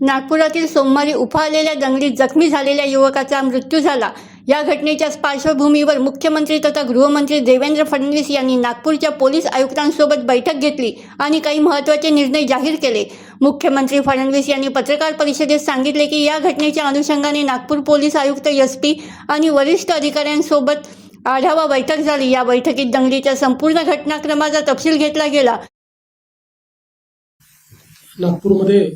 नागपुरातील सोमवारी उफाळलेल्या दंगलीत जखमी झालेल्या युवकाचा मृत्यू झाला. या घटनेच्या पार्श्वभूमीवर मुख्यमंत्री तथा गृहमंत्री देवेंद्र फडणवीस यांनी नागपूरच्या पोलीस आयुक्तांसोबत बैठक घेतली आणि काही महत्त्वाचे निर्णय जाहीर केले. मुख्यमंत्री फडणवीस यांनी पत्रकार परिषदेत सांगितले की या घटनेच्या अनुषंगाने नागपूर पोलीस आयुक्त एस पी आणि वरिष्ठ अधिकाऱ्यांसोबत आढावा बैठक झाली. या बैठकीत दंगलीच्या संपूर्ण घटनाक्रमाचा तपशील घेतला गेला. नागपूरमध्ये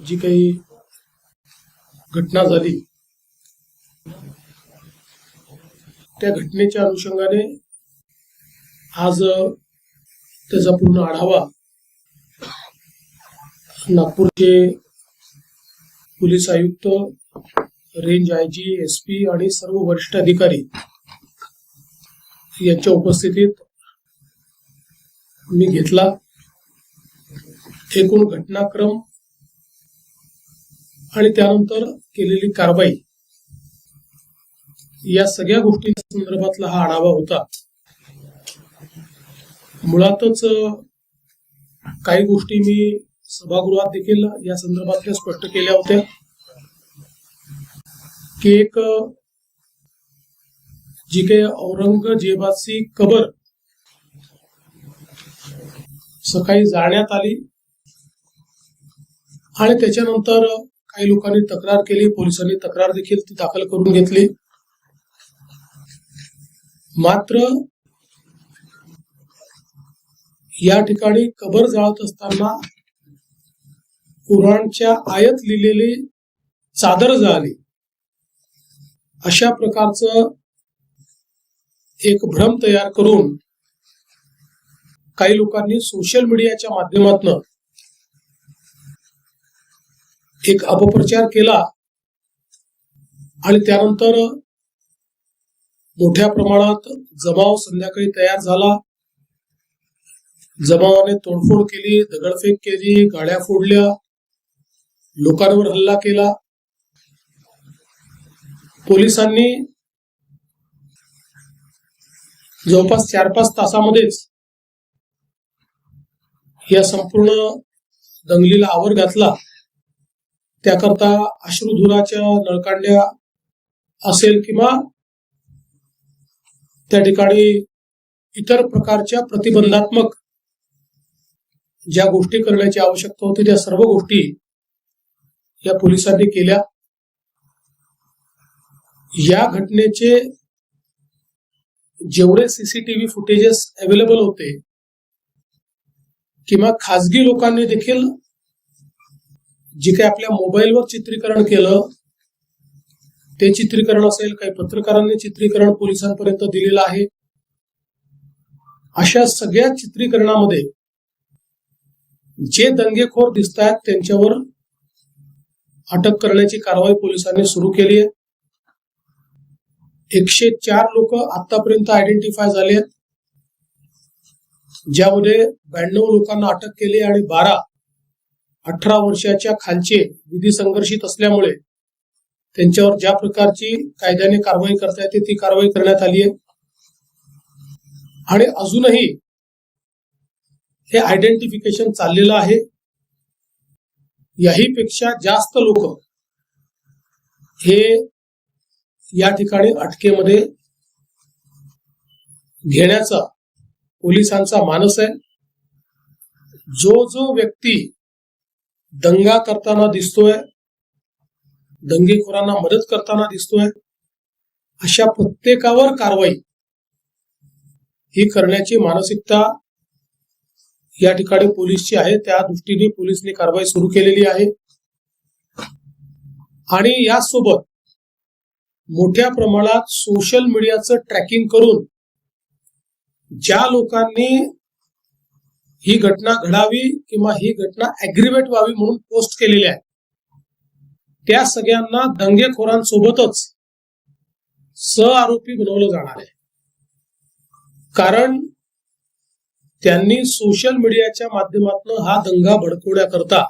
जी काही घटना झाली त्या घटनेच्या अनुषंगाने आज त्याचा पूर्ण आढावा नागपूरचे पोलीस आयुक्त range I G S P आणि सर्व वरिष्ठ अधिकारी यांच्या उपस्थितीत मी घेतला. एकूण घटनाक्रम आणि त्यानंतर केलेली कारवाई. या सगळ्या गोष्टी संदर्भातला हा आढावा होता. मुळातच काही गोष्टी मी सभागृहात देखील या संदर्भातल्या स्पष्ट केल्या होत्या. की एक जी काही औरंगजेबाची कबर सकाळी जाळण्यात आली आणि त्याच्यानंतर काही लोकांनी तक्रार केली पोलिसांनी तक्रार देखील ती दाखल करून घेतली. मात्र या ठिकाणी कबर जाळत असताना कुराणच्या आयत लिहिलेली चादर जाळली. अशा प्रकारचं एक भ्रम तयार करून काही लोकांनी सोशल मीडियाच्या माध्यमातून एक अपप्रचार केला आणि त्यानंतर मोठ्या प्रमाणात जमाव संध्याकाळी तयार झाला. जमावाने तोडफोड केली दगडफेक केली गाड्या फोडल्या लोकांवर हल्ला केला. पोलिसांनी जवळपास चार पाच तासामध्येच या संपूर्ण दंगलीला आवर घातला. त्याकरता अश्रुधुराच्या नळकांड्या असेल किंवा त्या ठिकाणी इतर प्रकारच्या प्रतिबंधात्मक ज्या गोष्टी करण्याची आवश्यकता होती त्या सर्व गोष्टी या पोलिसांनी केल्या. या घटनेचे जेवढे सीसीटीव्ही फुटेजेस अवेलेबल होते किंवा खाजगी लोकांनी देखील जे काही आपल्या मोबाईलवर चित्रीकरण केलं ते चित्रीकरण असेल काही पत्रकारांनी चित्रीकरण पोलिसांपर्यंत दिलेलं आहे. अशा सगळ्या चित्रीकरणामध्ये जे दंगेखोर दिसत आहेत त्यांच्यावर अटक करण्याची कारवाई पोलिसांनी सुरू केली आहे. एकशे चार लोक आतापर्यंत आयडेंटिफाय झाले आहेत ज्यामध्ये ब्याण्णव लोकांना अटक केली आणि बारा अठरा वर्षाच्या खालचे विधी संघर्षित असल्यामुळे त्यांच्यावर ज्या प्रकारची कायद्याने कारवाई करता येते ती कारवाई करण्यात आली आहे. आणि अजूनही हे आयडेंटिफिकेशन चाललेलं आहे. याही पेक्षा जास्त लोक हे या ठिकाणी अटकेमध्ये घेण्याचा पोलिसांचा मानस आहे. जो जो व्यक्ती दंगा करताना दिसतोय. दंगेखोरांना मदत करताना दिसतोय. अशा प्रत्येकावर कारवाई ही करण्याची मानसिकता या ठिकाणी पोलीसची आहे. त्या दृष्टीने पोलिसने कारवाई सुरू केलेली आहे. आणि यासोबत मोठ्या प्रमाणात सोशल मीडियाचं ट्रॅकिंग करून ज्या लोकांनी ही घटना घडावी किंवा ही घटना अग्रिवेट व्हावी म्हणून पोस्ट केलेली आहे. त्या सगळ्यांना दंगेखोरांसोबतच स आरोपी बनवलं जाणार आहे. कारण त्यांनी सोशल मीडियाच्या माध्यमातून हा दंगा भडकवण्याकरता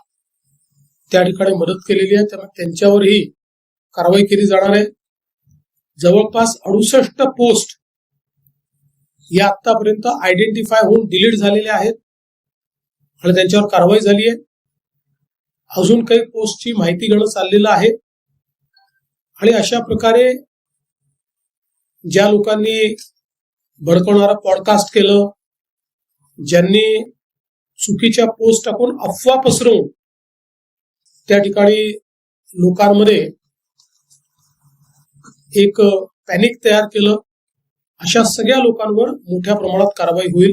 त्या ठिकाणी मदत केलेली आहे. त्यामुळे त्यांच्यावरही कारवाई केली जाणार आहे. जवळपास अडुसष्ट पोस्ट या आतापर्यंत आयडेंटिफाय होऊन डिलीट झालेल्या आहेत. आणि त्यांच्यावर कारवाई झाली आहे. अजून काही पोस्टची माहिती घेणं चाललेलं आहे. आणि अशा प्रकारे ज्या लोकांनी भडकवणारा पॉडकास्ट केलं ज्यांनी चुकीच्या पोस्ट टाकून अफवा पसरवून त्या ठिकाणी लोकांमध्ये एक पॅनिक तयार केलं अशा सगळ्या लोकांवर मोठ्या प्रमाणात कारवाई होईल.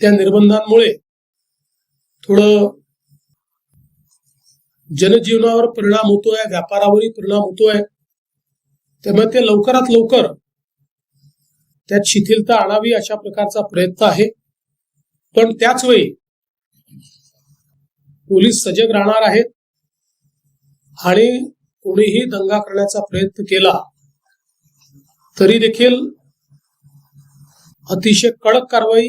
त्या निर्बंधांमुळे थोडं जनजीवनावर परिणाम होतोय व्यापारावरही परिणाम होतोय. त्यामुळे ते लवकरात लवकर त्यात शिथिलता आणावी अशा प्रकारचा प्रयत्न आहे. पण त्याच वेळी पोलीस सजग राहणार आहेत आणि कोणीही दंगा करण्याचा प्रयत्न केला तरी देखील अतिशय कडक कारवाई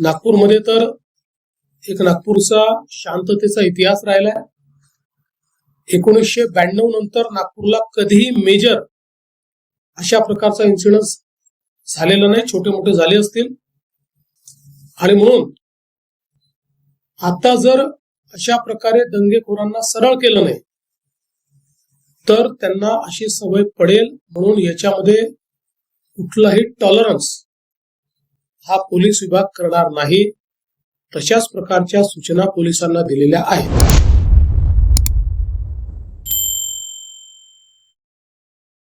नागपूरमध्ये तर एक नागपूरचा शांततेचा इतिहास राहिलाय. एकोणीसशे ब्याण्णव नंतर नागपूरला कधीही मेजर अशा प्रकारचा इन्सिडन्स झालेला नाही. छोटे मोठे झाले असतील. आणि म्हणून आता जर अशा प्रकारे दंगेखोरांना सरळ केलं नाही तर त्यांना अशी सवय पडेल. म्हणून याच्यामध्ये कुठलाही टॉलरन्स हा पोलीस विभाग करणार नाही तशाच प्रकारच्या सूचना पोलिसांना दिलेल्या आहेत.